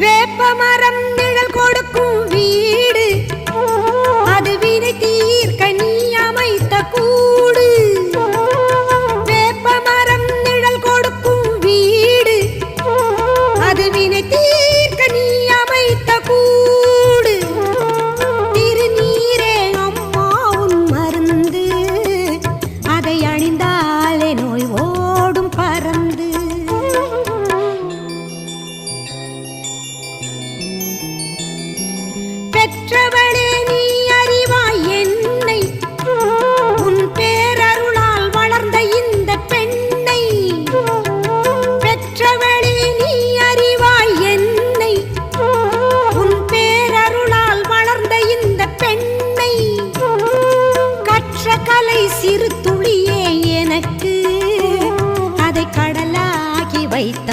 വേപ്പമരം നിഴൽ பெற்றவளே நீ அறிவாய் என்னை. உன் பேரருளால் வளர்ந்த இந்த பெண்ணை. பெற்றவளே நீ அறிவாய் என்னை. உன் பேரருளால் வளர்ந்த இந்த பெண்ணை. கற்ற கலை சிறு துளியே எனக்கு. அதை கடலாகி வைத்த